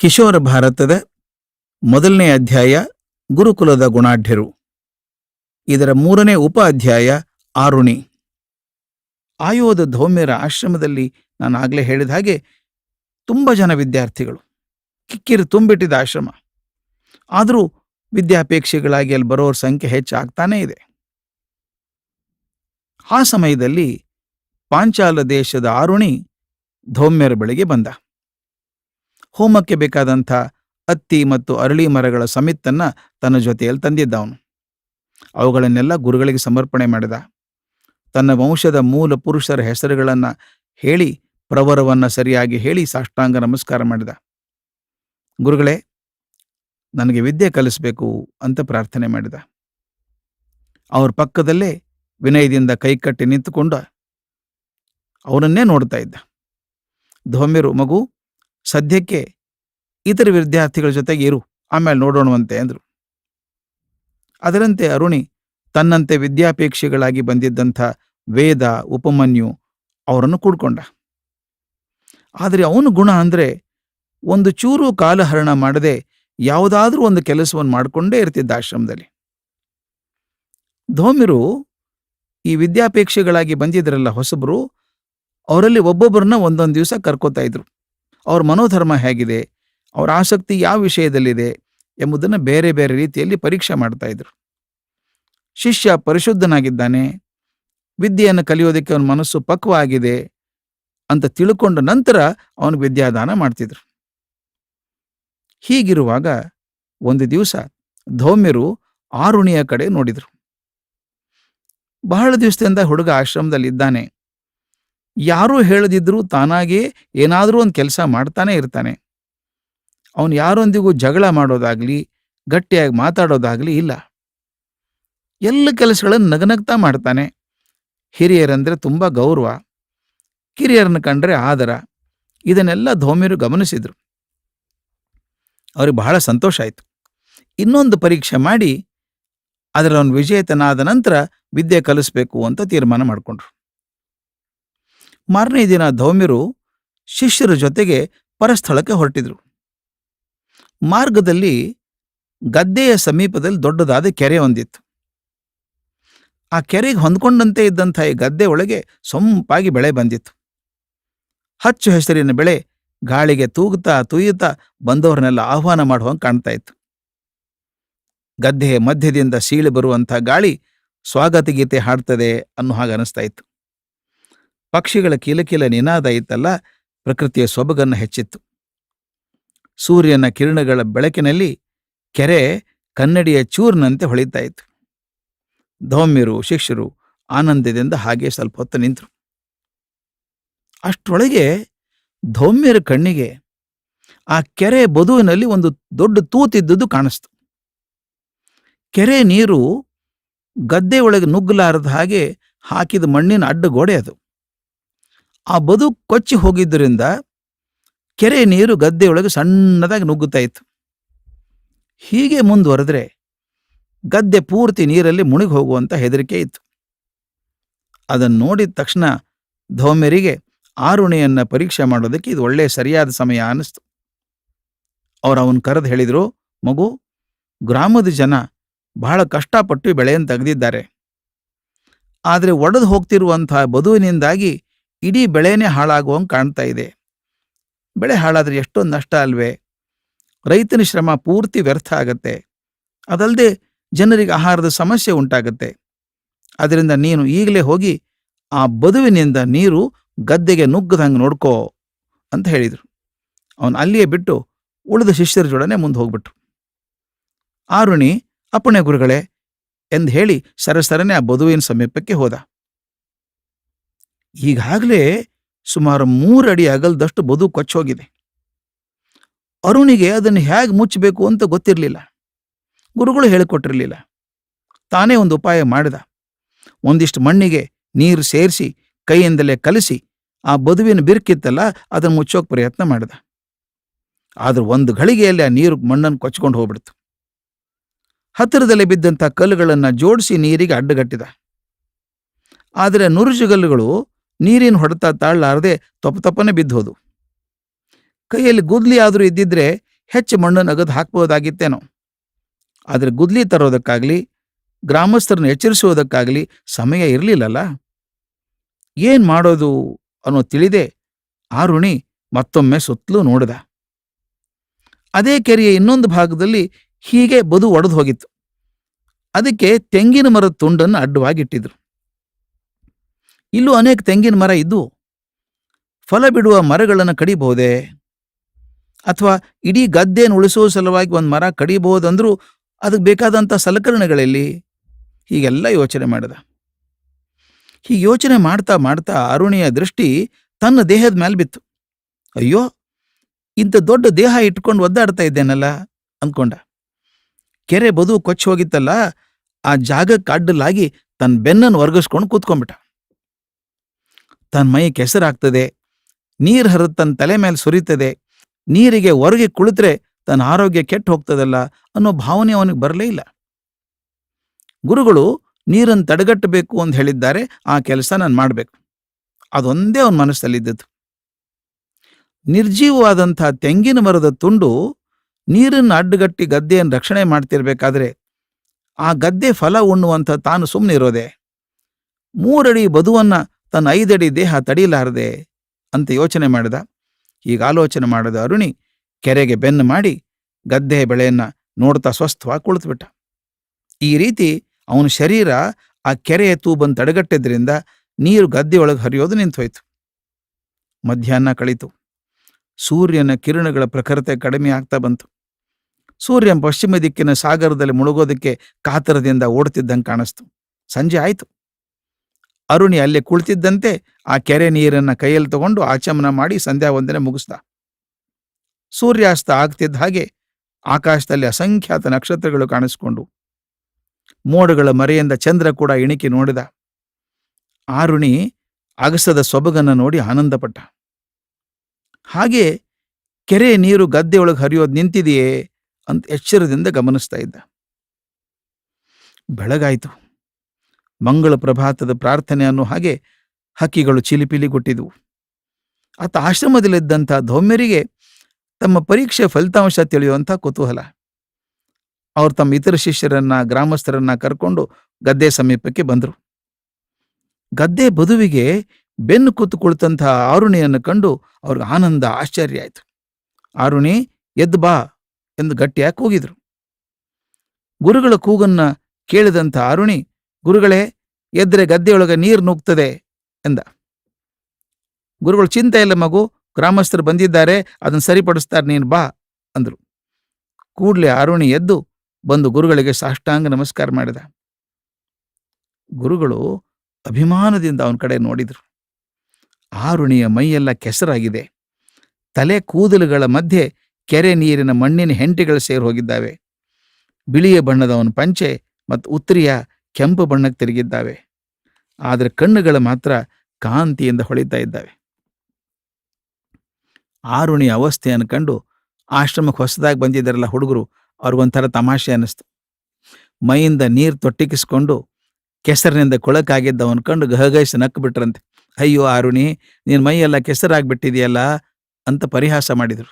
ಕಿಶೋರ ಭಾರತದ ಮೊದಲನೇ ಅಧ್ಯಾಯ ಗುರುಕುಲದ ಗುಣಾಢ್ಯರು. ಇದರ ಮೂರನೇ ಉಪ ಅಧ್ಯಾಯ ಆರುಣಿ. ಆಯೋಧ ಧೌಮ್ಯರ ಆಶ್ರಮದಲ್ಲಿ ನಾನು ಆಗಲೇ ಹೇಳಿದ ಹಾಗೆ ತುಂಬ ಜನ ವಿದ್ಯಾರ್ಥಿಗಳು, ಕಿಕ್ಕಿರು ತುಂಬಿಟ್ಟಿದ ಆಶ್ರಮ. ಆದರೂ ವಿದ್ಯಾಪೇಕ್ಷೆಗಳಾಗಿ ಅಲ್ಲಿ ಬರೋರ ಸಂಖ್ಯೆ ಹೆಚ್ಚಾಗ್ತಾನೇ ಇದೆ. ಆ ಸಮಯದಲ್ಲಿ ಪಾಂಚಾಲ ದೇಶದ ಆರುಣಿ ಧೌಮ್ಯರ ಬಳಿಗೆ ಬಂದ. ಹೋಮಕ್ಕೆ ಬೇಕಾದಂಥ ಅತ್ತಿ ಮತ್ತು ಅರಳಿ ಮರಗಳ ಸಮಿತ್ತನ್ನ ತನ್ನ ಜೊತೆಯಲ್ಲಿ ತಂದಿದ್ದವನು. ಅವುಗಳನ್ನೆಲ್ಲ ಗುರುಗಳಿಗೆ ಸಮರ್ಪಣೆ ಮಾಡಿದ. ತನ್ನ ವಂಶದ ಮೂಲ ಪುರುಷರ ಹೆಸರುಗಳನ್ನು ಹೇಳಿ, ಪ್ರವರವನ್ನು ಸರಿಯಾಗಿ ಹೇಳಿ ಸಾಷ್ಟಾಂಗ ನಮಸ್ಕಾರ ಮಾಡಿದ. ಗುರುಗಳೇ, ನನಗೆ ವಿದ್ಯೆ ಕಲಿಸಬೇಕು ಅಂತ ಪ್ರಾರ್ಥನೆ ಮಾಡಿದ. ಅವ್ರ ಪಕ್ಕದಲ್ಲೇ ವಿನಯದಿಂದ ಕೈಕಟ್ಟಿ ನಿಂತುಕೊಂಡು ಅವನನ್ನೇ ನೋಡ್ತಾ ಇದ್ದ. ಧೋಮ್ಯರು ಮಗು ಸದ್ಯಕ್ಕೆ ಇತರ ವಿದ್ಯಾರ್ಥಿಗಳ ಜೊತೆಗೆ ಇರು, ಆಮೇಲೆ ನೋಡೋಣವಂತೆ ಅಂದ್ರು. ಅದರಂತೆ ಅರುಣಿ ತನ್ನಂತೆ ವಿದ್ಯಾಪೇಕ್ಷಿಗಳಾಗಿ ಬಂದಿದ್ದಂಥ ವೇದ, ಉಪಮನ್ಯು ಅವರನ್ನು ಕೂಡ್ಕೊಂಡ. ಆದರೆ ಅವನ ಗುಣ ಅಂದ್ರೆ ಒಂದು ಚೂರು ಕಾಲಹರಣ ಮಾಡದೆ ಯಾವುದಾದ್ರೂ ಒಂದು ಕೆಲಸವನ್ನು ಮಾಡಿಕೊಂಡೇ ಇರ್ತಿದ್ದ ಆಶ್ರಮದಲ್ಲಿ. ಧೋಮಿರು ಈ ವಿದ್ಯಾಪೇಕ್ಷೆಗಳಾಗಿ ಬಂದಿದ್ರಲ್ಲ ಹೊಸಬರು, ಅವರಲ್ಲಿ ಒಬ್ಬೊಬ್ಬರನ್ನ ಒಂದೊಂದು ದಿವಸ ಕರ್ಕೋತಾ ಇದ್ರು. ಅವ್ರ ಮನೋಧರ್ಮ ಹೇಗಿದೆ, ಅವರ ಆಸಕ್ತಿ ಯಾವ ವಿಷಯದಲ್ಲಿದೆ ಎಂಬುದನ್ನು ಬೇರೆ ಬೇರೆ ರೀತಿಯಲ್ಲಿ ಪರೀಕ್ಷೆ ಮಾಡ್ತಾ ಇದ್ರು. ಶಿಷ್ಯ ಪರಿಶುದ್ಧನಾಗಿದ್ದಾನೆ, ವಿದ್ಯೆಯನ್ನು ಕಲಿಯೋದಕ್ಕೆ ಅವನ ಮನಸ್ಸು ಪಕ್ವ ಆಗಿದೆ ಅಂತ ತಿಳ್ಕೊಂಡ ನಂತರ ಅವನಿಗೆ ವಿದ್ಯಾದಾನ ಮಾಡ್ತಿದ್ರು. ಹೀಗಿರುವಾಗ ಒಂದು ದಿವಸ ಧೌಮ್ಯರು ಆರುಣಿಯ ಕಡೆ ನೋಡಿದರು. ಬಹಳ ದಿವಸದಿಂದ ಹುಡುಗ ಆಶ್ರಮದಲ್ಲಿ ಇದ್ದಾನೆ ಯಾರೂ ಹೇಳದಿದ್ರೂ ತಾನಾಗೇ ಏನಾದರೂ ಒಂದು ಕೆಲಸ ಮಾಡ್ತಾನೆ ಇರ್ತಾನೆ. ಅವನು ಯಾರೊಂದಿಗೂ ಜಗಳ ಮಾಡೋದಾಗ್ಲಿ, ಗಟ್ಟಿಯಾಗಿ ಮಾತಾಡೋದಾಗ್ಲಿ ಇಲ್ಲ. ಎಲ್ಲ ಕೆಲಸಗಳನ್ನು ನಗನಗ್ತಾ ಮಾಡ್ತಾನೆ. ಹಿರಿಯರಂದರೆ ತುಂಬಾ ಗೌರವ. ಕಿರಿಯರನ್ನು ಕಂಡ್ರೆ ಆದರ. ಇದನ್ನೆಲ್ಲ ಧೌಮ್ಯರು ಗಮನಿಸಿದರು. ಅವ್ರಿಗೆ ಬಹಳ ಸಂತೋಷ ಆಯಿತು. ಇನ್ನೊಂದು ಪರೀಕ್ಷೆ ಮಾಡಿ ಅದರ ಅವನು ವಿಜೇತನಾದ ನಂತರ ವಿದ್ಯೆ ಕಲಿಸ್ಬೇಕು ಅಂತ ತೀರ್ಮಾನ ಮಾಡಿಕೊಂಡ್ರು. ಮಾರನೇ ದಿನ ಧೌಮ್ಯರು ಶಿಷ್ಯರ ಜೊತೆಗೆ ಪರಸ್ಥಳಕ್ಕೆ ಹೊರಟಿದ್ರು. ಮಾರ್ಗದಲ್ಲಿ ಗದ್ದೆಯ ಸಮೀಪದಲ್ಲಿ ದೊಡ್ಡದಾದ ಕೆರೆ ಹೊಂದಿತ್ತು ಆ ಕೆರೆಗೆ ಹೊಂದ್ಕೊಂಡಂತೆ ಇದ್ದಂಥ ಈ ಗದ್ದೆ ಒಳಗೆ ಸೊಂಪಾಗಿ ಬೆಳೆ ಬಂದಿತ್ತು. ಹಚ್ಚು ಹೆಸರಿನ ಬೆಳೆ ಗಾಳಿಗೆ ತೂಗುತ್ತಾ ತೂಯುತ್ತಾ ಬಂದವರನ್ನೆಲ್ಲ ಆಹ್ವಾನ ಮಾಡುವಂಗೆ ಕಾಣ್ತಾ ಇತ್ತು. ಗದ್ದೆಯ ಮಧ್ಯದಿಂದ ಸೀಳಿ ಬರುವಂಥ ಗಾಳಿ ಸ್ವಾಗತ ಗೀತೆ ಹಾಡ್ತದೆ ಅನ್ನೋ ಹಾಗೆ ಅನಿಸ್ತಾ ಇತ್ತು. ಪಕ್ಷಿಗಳ ಕಿಲಕಿಲ ನಿನಾದ ಇತ್ತಲ್ಲ ಪ್ರಕೃತಿಯ ಸೊಬಗನ್ನು ಹೆಚ್ಚಿತ್ತು. ಸೂರ್ಯನ ಕಿರಣಗಳ ಬೆಳಕಿನಲ್ಲಿ ಕೆರೆ ಕನ್ನಡಿಯ ಚೂರ್ನಂತೆ ಹೊಳಿತಾ ಇತ್ತು ಧೌಮ್ಯರು ಶಿಷ್ಯರು ಆನಂದದಿಂದ ಹಾಗೆ ಸ್ವಲ್ಪ ಹೊತ್ತು ನಿಂತರು. ಅಷ್ಟರೊಳಗೆ ಧೌಮ್ಯರ ಕಣ್ಣಿಗೆ ಆ ಕೆರೆ ಬದುವಿನಲ್ಲಿ ಒಂದು ದೊಡ್ಡ ತೂತಿದ್ದುದು ಕಾಣಿಸ್ತು. ಕೆರೆ ನೀರು ಗದ್ದೆ ಒಳಗೆ ನುಗ್ಗಲಾರದ ಹಾಗೆ ಹಾಕಿದ ಮಣ್ಣಿನ ಅಡ್ಡ ಗೋಡೆ ಅದು. ಆ ಬದು ಕೊಚ್ಚಿ ಹೋಗಿದ್ದರಿಂದ ಕೆರೆ ನೀರು ಗದ್ದೆಯೊಳಗೆ ಸಣ್ಣದಾಗಿ ನುಗ್ಗುತ್ತಾ ಇತ್ತು. ಹೀಗೆ ಮುಂದುವರೆದ್ರೆ ಗದ್ದೆ ಪೂರ್ತಿ ನೀರಲ್ಲಿ ಮುಳುಗಿ ಹೋಗುವಂತ ಹೆದರಿಕೆ ಇತ್ತು. ಅದನ್ನು ನೋಡಿದ ತಕ್ಷಣ ಧೌಮ್ಯರಿಗೆ ಆರುಣಿಯನ್ನು ಪರೀಕ್ಷೆ ಮಾಡೋದಕ್ಕೆ ಇದು ಒಳ್ಳೆಯ ಸರಿಯಾದ ಸಮಯ ಅನ್ನಿಸ್ತು. ಅವ್ರು ಅವನು ಕರೆದು ಹೇಳಿದರು, ಮಗು, ಗ್ರಾಮದ ಜನ ಬಹಳ ಕಷ್ಟಪಟ್ಟು ಬೆಳೆಯನ್ನು ತೆಗೆದಿದ್ದಾರೆ. ಆದರೆ ಒಡೆದು ಹೋಗ್ತಿರುವಂತಹ ಬದುವಿನಿಂದಾಗಿ ಇಡೀ ಬೆಳೆನೇ ಹಾಳಾಗುವಂಗೆ ಕಾಣ್ತಾ ಇದೆ. ಬೆಳೆ ಹಾಳಾದ್ರೆ ಎಷ್ಟೊಂದು ನಷ್ಟ ಅಲ್ವೇ? ರೈತನ ಶ್ರಮ ಪೂರ್ತಿ ವ್ಯರ್ಥ ಆಗತ್ತೆ. ಅದಲ್ಲದೆ ಜನರಿಗೆ ಆಹಾರದ ಸಮಸ್ಯೆ ಉಂಟಾಗತ್ತೆ. ಅದರಿಂದ ನೀನು ಈಗಲೇ ಹೋಗಿ ಆ ಬದುವಿನಿಂದ ನೀರು ಗದ್ದೆಗೆ ನುಗ್ಗದಂಗೆ ನೋಡ್ಕೋ ಅಂತ ಹೇಳಿದರು. ಅವನು ಅಲ್ಲಿಯೇ ಬಿಟ್ಟು ಉಳಿದ ಶಿಷ್ಯರ ಜೊಡನೆ ಮುಂದೆ ಹೋಗ್ಬಿಟ್ರು. ಆರುಣಿ, ಅಪ್ಪಣೆ ಗುರುಗಳೇ, ಎಂದು ಹೇಳಿ ಸರಸರನೆ ಆ ಬದುವಿನ ಸಮೀಪಕ್ಕೆ ಹೋದ. ಈಗಾಗಲೇ ಸುಮಾರು ಮೂರು ಅಡಿ ಅಗಲದಷ್ಟು ಬದು ಕೊಚ್ಚೋಗಿದೆ ಅರುಣಿಗೆ ಅದನ್ನು ಹೇಗೆ ಮುಚ್ಚಬೇಕು ಅಂತ ಗೊತ್ತಿರಲಿಲ್ಲ. ಗುರುಗಳು ಹೇಳಿಕೊಟ್ಟಿರಲಿಲ್ಲ. ತಾನೇ ಒಂದು ಉಪಾಯ ಮಾಡಿದ. ಒಂದಿಷ್ಟು ಮಣ್ಣಿಗೆ ನೀರು ಸೇರಿಸಿ, ಕೈಯಿಂದಲೇ ಕಲಿಸಿ, ಆ ಬದುವಿನ ಬಿರುಕಿತ್ತಲ್ಲ, ಅದನ್ನು ಮುಚ್ಚೋಕೆ ಪ್ರಯತ್ನ ಮಾಡಿದ. ಆದ್ರೆ ಒಂದು ಘಳಿಗೆಯಲ್ಲಿ ಆ ನೀರು ಮಣ್ಣನ್ನು ಕೊಚ್ಕೊಂಡು ಹೋಗ್ಬಿಡ್ತು. ಹತ್ತಿರದಲ್ಲಿ ಬಿದ್ದಂಥ ಕಲ್ಲುಗಳನ್ನು ಜೋಡಿಸಿ ನೀರಿಗೆ ಅಡ್ಡಗಟ್ಟಿದ. ಆದರೆ ನುರುಜುಗಲ್ಲುಗಳು ನೀರಿನ ಹೊಡೆತ ತಾಳಲಾರದೆ ತಪ್ಪ ತಪ್ಪನೆ ಬಿದ್ದೋದು. ಕೈಯಲ್ಲಿ ಗುದ್ಲಿ ಆದರೂ ಇದ್ದಿದ್ರೆ ಹೆಚ್ಚು ಮಣ್ಣು ನಗದು ಹಾಕ್ಬೋದಾಗಿತ್ತೇನೋ. ಆದರೆ ಗುದ್ಲಿ ತರೋದಕ್ಕಾಗಲಿ, ಗ್ರಾಮಸ್ಥರನ್ನು ಎಚ್ಚರಿಸುವುದಕ್ಕಾಗಲಿ ಸಮಯ ಇರಲಿಲ್ಲಲ್ಲ. ಏನ್ ಮಾಡೋದು ಅನ್ನೋ ತಿಳಿದೆ ಆರುಣಿ ಮತ್ತೊಮ್ಮೆ ಸುತ್ತಲೂ ನೋಡಿದ. ಅದೇ ಕೆರೆಯ ಇನ್ನೊಂದು ಭಾಗದಲ್ಲಿ ಹೀಗೆ ಬದು ಒಡೆದು ಹೋಗಿತ್ತು. ಅದಕ್ಕೆ ತೆಂಗಿನ ಮರದ ತುಂಡನ್ನು ಅಡ್ಡವಾಗಿಟ್ಟಿದ್ರು. ಇಲ್ಲೂ ಅನೇಕ ತೆಂಗಿನ ಮರ ಇದ್ದು ಫಲ ಬಿಡುವ ಮರಗಳನ್ನು ಕಡಿಬಹುದೇ? ಅಥವಾ ಇಡೀ ಗದ್ದೆಯನ್ನು ಉಳಿಸುವ ಸಲುವಾಗಿ ಒಂದು ಮರ ಕಡಿಬಹುದಂದ್ರೂ ಅದಕ್ಕೆ ಬೇಕಾದಂಥ ಸಲಕರಣೆಗಳಲ್ಲಿ ಹೀಗೆಲ್ಲ ಯೋಚನೆ ಮಾಡಿದ. ಹೀಗೆ ಯೋಚನೆ ಮಾಡ್ತಾ ಮಾಡ್ತಾ ಅರುಣಿಯ ದೃಷ್ಟಿ ತನ್ನ ದೇಹದ ಮೇಲೆ ಬಿತ್ತು. ಅಯ್ಯೋ, ಇಂಥ ದೊಡ್ಡ ದೇಹ ಇಟ್ಕೊಂಡು ಒದ್ದಾಡ್ತಾ ಇದ್ದೇನಲ್ಲ? ಅಂದ್ಕೊಂಡ. ಕೆರೆ ಬದು ಕೊಚ್ಚಿ ಹೋಗಿತ್ತಲ್ಲ, ಆ ಜಾಗಕ್ಕೆ ಅಡ್ಡಲಾಗಿ ತನ್ನ ಬೆನ್ನನ್ನು ವರ್ಗಿಸ್ಕೊಂಡು ಕೂತ್ಕೊಂಡ್ಬಿಟ್ಟ. ತನ್ನ ಮೈ ಕೆಸರಾಗ್ತದೆ. ನೀರು ಹರಿದು ತನ್ನ ತಲೆ ಮೇಲೆ ಸುರಿತದೆ. ನೀರಿಗೆ ಹೊರಗೆ ಕುಳಿತರೆ ತನ್ನ ಆರೋಗ್ಯ ಕೆಟ್ಟು ಹೋಗ್ತದಲ್ಲ ಅನ್ನೋ ಭಾವನೆ ಅವನಿಗೆ ಬರಲೇ ಇಲ್ಲ. ಗುರುಗಳು ನೀರನ್ನು ತಡೆಗಟ್ಟಬೇಕು ಅಂತ ಹೇಳಿದ್ದಾರೆ. ಆ ಕೆಲಸ ನಾನು ಮಾಡಬೇಕು. ಅದೊಂದೇ ಅವನ ಮನಸ್ಸಲ್ಲಿದ್ದದ್ದು. ನಿರ್ಜೀವವಾದಂಥ ತೆಂಗಿನ ಮರದ ತುಂಡು ನೀರನ್ನು ಅಡ್ಡಗಟ್ಟಿ ಗದ್ದೆಯನ್ನು ರಕ್ಷಣೆ ಮಾಡ್ತಿರ್ಬೇಕಾದ್ರೆ ಆ ಗದ್ದೆ ಫಲ ಉಣ್ಣುವಂಥ ತಾನು ಸುಮ್ಮನೆ ಇರೋದೆ ಮೂರಡಿ ಬದುವನ್ನ ತನ್ನ ಐದಡಿ ದೇಹ ತಡೆಯಲಾರದೆ ಅಂತ ಯೋಚನೆ ಮಾಡಿದ. ಈಗ ಆಲೋಚನೆ ಮಾಡಿದ ಅರುಣಿ ಕೆರೆಗೆ ಬೆನ್ನು ಮಾಡಿ ಗದ್ದೆ ಬೆಳೆಯನ್ನ ನೋಡ್ತಾ ಸ್ವಸ್ಥವಾಗಿ ಕುಳಿತುಬಿಟ್ಟ. ಈ ರೀತಿ ಅವನ ಶರೀರ ಆ ಕೆರೆಯ ತೂಬನ್ನು ತಡೆಗಟ್ಟಿದ್ರಿಂದ ನೀರು ಗದ್ದೆಯೊಳಗೆ ಹರಿಯೋದು ನಿಂತೋಯ್ತು. ಮಧ್ಯಾಹ್ನ ಕಳೀತು. ಸೂರ್ಯನ ಕಿರಣಗಳ ಪ್ರಖರತೆ ಕಡಿಮೆ ಆಗ್ತಾ ಬಂತು. ಸೂರ್ಯ ಪಶ್ಚಿಮ ದಿಕ್ಕಿನ ಸಾಗರದಲ್ಲಿ ಮುಳುಗೋದಕ್ಕೆ ಕಾತರದಿಂದ ಓಡ್ತಿದ್ದಂಗೆ ಕಾಣಿಸ್ತು. ಸಂಜೆ ಆಯ್ತು. ಅರುಣಿ ಅಲ್ಲಿ ಕುಳಿತಿದ್ದಂತೆ ಆ ಕೆರೆ ನೀರನ್ನ ಕೈಯಲ್ಲಿ ತಗೊಂಡು ಆಚಮನ ಮಾಡಿ ಸಂಧ್ಯಾ ವಂದನೆ ಮುಗಿಸ್ದ. ಸೂರ್ಯಾಸ್ತ ಆಗ್ತಿದ್ದ ಹಾಗೆ ಆಕಾಶದಲ್ಲಿ ಅಸಂಖ್ಯಾತ ನಕ್ಷತ್ರಗಳು ಕಾಣಿಸಿಕೊಂಡು ಮೋಡಗಳ ಮರೆಯಿಂದ ಚಂದ್ರ ಕೂಡ ಇಣಿಕಿ ನೋಡಿದ. ಆರುಣಿ ಅಗಸದ ಸೊಬಗನ್ನ ನೋಡಿ ಆನಂದಪಟ್ಟ. ಹಾಗೆ ಕೆರೆ ನೀರು ಗದ್ದೆಯೊಳಗೆ ಹರಿಯೋದು ನಿಂತಿದೆಯೇ ಅಂತ ಎಚ್ಚರದಿಂದ ಗಮನಿಸ್ತಾ ಇದ್ದ. ಬೆಳಗಾಯಿತು. ಮಂಗಳ ಪ್ರಭಾತದ ಪ್ರಾರ್ಥನೆ ಅನ್ನೋ ಹಾಗೆ ಹಕ್ಕಿಗಳು ಚಿಲಿಪಿಲಿ ಗುಟ್ಟಿದ್ವು ಆತ ಆಶ್ರಮದಲ್ಲಿದ್ದಂಥ ಧೌಮ್ಯರಿಗೆ ತಮ್ಮ ಪರೀಕ್ಷೆ ಫಲಿತಾಂಶ ತಿಳಿಯುವಂಥ ಕುತೂಹಲ. ಅವರು ತಮ್ಮ ಇತರ ಶಿಷ್ಯರನ್ನ, ಗ್ರಾಮಸ್ಥರನ್ನ ಕರ್ಕೊಂಡು ಗದ್ದೆ ಸಮೀಪಕ್ಕೆ ಬಂದರು. ಗದ್ದೆ ಬದುವಿಗೆ ಬೆನ್ನು ಕೂತು ಕುಳಿತಂತಹ ಆರುಣಿಯನ್ನು ಕಂಡು ಅವ್ರಿಗೆ ಆನಂದ, ಆಶ್ಚರ್ಯ ಆಯಿತು. ಆರುಣಿ, ಎದ್ದು ಬಾ ಎಂದು ಗಟ್ಟಿಯಾಗಿ ಕೂಗಿದ್ರು. ಗುರುಗಳ ಕೂಗನ್ನ ಕೇಳಿದಂಥ ಆರುಣಿ ಗುರುಗಳೇ, ಎದ್ರೆ ಗದ್ದೆಯೊಳಗೆ ನೀರು ನುಗ್ತದೆ ಎಂದ. ಗುರುಗಳು, ಚಿಂತೆ ಇಲ್ಲ ಮಗು, ಗ್ರಾಮಸ್ಥರು ಬಂದಿದ್ದಾರೆ, ಅದನ್ನು ಸರಿಪಡಿಸ್ತಾರೆ, ನೀನು ಬಾ ಅಂದ್ರು. ಕೂಡಲೇ ಆರುಣಿ ಎದ್ದು ಬಂದು ಗುರುಗಳಿಗೆ ಸಾಷ್ಟಾಂಗ ನಮಸ್ಕಾರ ಮಾಡಿದ. ಗುರುಗಳು ಅಭಿಮಾನದಿಂದ ಅವನ ಕಡೆ ನೋಡಿದರು. ಆರುಣಿಯ ಮೈಯೆಲ್ಲ ಕೆಸರಾಗಿದೆ. ತಲೆ ಕೂದಲುಗಳ ಮಧ್ಯೆ ಕೆರೆ ನೀರಿನ ಮಣ್ಣಿನ ಹೆಂಟೆಗಳು ಸೇರಿ ಹೋಗಿದ್ದಾವೆ. ಬಿಳಿಯ ಬಣ್ಣದ ಅವನ ಪಂಚೆ ಮತ್ತು ಉತ್ತರಿಯ ಕೆಂಪು ಬಣ್ಣಕ್ಕೆ ತಿರುಗಿದ್ದಾವೆ. ಆದರೆ ಕಣ್ಣುಗಳು ಮಾತ್ರ ಕಾಂತಿಯಿಂದ ಹೊಳಿತಾ ಇದ್ದಾವೆ. ಆರುಣಿ ಅವಸ್ಥೆಯನ್ನು ಕಂಡು ಆಶ್ರಮಕ್ಕೆ ಹೊಸದಾಗಿ ಬಂದಿದ್ದಾರಲ್ಲ ಹುಡುಗರು, ಅವ್ರಿಗೊಂಥರ ತಮಾಷೆ ಅನ್ನಿಸ್ತು. ಮೈಯಿಂದ ನೀರು ತೊಟ್ಟಿಕ್ಕಿಸ್ಕೊಂಡು ಕೆಸರಿನಿಂದ ಕೊಳಕಾಗಿದ್ದವನ್ ಕಂಡು ಗಹಗೈಸಿ ನಕ್ಕು ಬಿಟ್ರಂತೆ ಅಯ್ಯೋ ಆರುಣಿ, ನೀನು ಮೈಯೆಲ್ಲ ಕೆಸರಾಗ್ಬಿಟ್ಟಿದೆಯಲ್ಲ ಅಂತ ಪರಿಹಾಸ ಮಾಡಿದರು.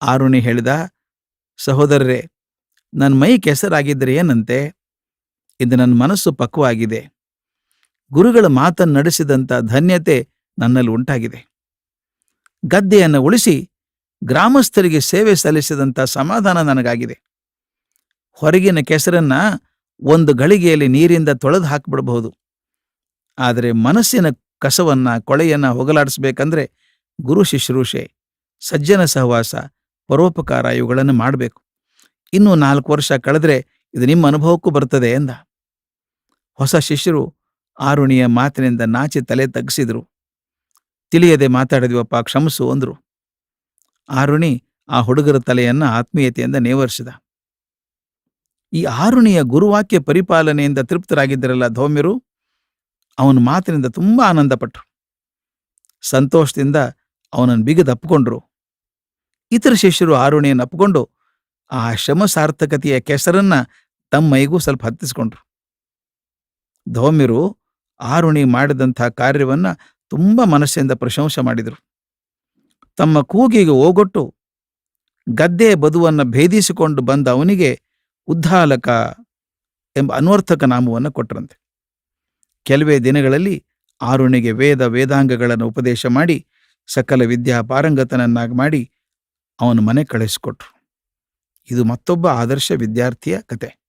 ಆರುಣಿ ಹೇಳಿದ, ಸಹೋದರರೇ ನನ್ನ ಮೈ ಕೆಸರಾಗಿದ್ದರೆ ಏನಂತೆ? ಇದು ನನ್ನ ಮನಸ್ಸು ಪಕ್ವವಾಗಿದೆ ಗುರುಗಳ ಮಾತನ್ನು ನಡೆಸಿದಂಥ ಧನ್ಯತೆ ನನ್ನಲ್ಲಿ ಉಂಟಾಗಿದೆ. ಗದ್ದೆಯನ್ನು ಉಳಿಸಿ ಗ್ರಾಮಸ್ಥರಿಗೆ ಸೇವೆ ಸಲ್ಲಿಸಿದಂಥ ಸಮಾಧಾನ ನನಗಾಗಿದೆ. ಹೊರಗಿನ ಕೆಸರನ್ನ ಒಂದು ಗಳಿಗೆಯಲ್ಲಿ ನೀರಿಂದ ತೊಳೆದು ಹಾಕಿಬಿಡಬಹುದು. ಆದರೆ ಮನಸ್ಸಿನ ಕಸವನ್ನ, ಕೊಳೆಯನ್ನ ಹೋಗಲಾಡಿಸ್ಬೇಕಂದ್ರೆ ಗುರು ಶುಶ್ರೂಷೆ, ಸಜ್ಜನ ಸಹವಾಸ, ಪರೋಪಕಾರ ಇವುಗಳನ್ನು ಮಾಡಬೇಕು. ಇನ್ನೂ ನಾಲ್ಕು ವರ್ಷ ಕಳೆದ್ರೆ ಇದು ನಿಮ್ಮ ಅನುಭವಕ್ಕೂ ಬರ್ತದೆ ಎಂದ. ಹೊಸ ಶಿಷ್ಯರು ಆರುಣಿಯ ಮಾತಿನಿಂದ ನಾಚಿ ತಲೆ ತಗ್ಗಿಸಿದ್ರು ತಿಳಿಯದೆ ಮಾತಾಡಿದ್ವಪ್ಪ ಕ್ಷಮಿಸು ಅಂದ್ರು. ಆರುಣಿ ಆ ಹುಡುಗರ ತಲೆಯನ್ನ ಆತ್ಮೀಯತೆಯಿಂದ ನೇವರಿಸಿದ. ಈ ಆರುಣಿಯ ಗುರುವಾಕ್ಯ ಪರಿಪಾಲನೆಯಿಂದ ತೃಪ್ತರಾಗಿದ್ದರಲ್ಲ ಧೌಮ್ಯರು? ಅವನ ಮಾತಿನಿಂದ ತುಂಬಾ ಆನಂದಪಟ್ಟರು ಸಂತೋಷದಿಂದ ಅವನನ್ನು ಬಿಗದಪ್ಪಿಕೊಂಡ್ರು ಇತರ ಶಿಷ್ಯರು ಆರುಣಿಯನ್ನು ಅಪ್ಪಿಕೊಂಡು ಆ ಶ್ರಮ ಸಾರ್ಥಕತೆಯ ಕೆಸರನ್ನ ತಮ್ಮ ಮೈಗೂ ಸ್ವಲ್ಪ ಹತ್ತಿಸ್ಕೊಂಡ್ರು. ಧೌಮ್ಯರು ಆರುಣಿ ಮಾಡಿದಂಥ ಕಾರ್ಯವನ್ನ ತುಂಬ ಮನಸ್ಸಿಂದ ಪ್ರಶಂಸೆ ಮಾಡಿದರು. ತಮ್ಮ ಕೂಗಿಗೆ ಓಗೊಟ್ಟು ಗದ್ದೆ ಬದುವನ್ನು ಭೇದಿಸಿಕೊಂಡು ಬಂದ ಅವನಿಗೆ ಉದ್ದಾಲಕ ಎಂಬ ಅನ್ವರ್ಥಕ ನಾಮವನ್ನು ಕೊಟ್ಟರಂತೆ ಕೆಲವೇ ದಿನಗಳಲ್ಲಿ ಆರುಣಿಗೆ ವೇದ ವೇದಾಂಗಗಳನ್ನು ಉಪದೇಶ ಮಾಡಿ ಸಕಲ ವಿದ್ಯಾ ಪಾರಂಗತನನ್ನಾಗಿ ಮಾಡಿ ಅವನ ಮನೆ ಕಳಿಸಿಕೊಟ್ರು. ಇದು ಮತ್ತೊಬ್ಬ ಆದರ್ಶ ವಿದ್ಯಾರ್ಥಿಯ ಕತೆ.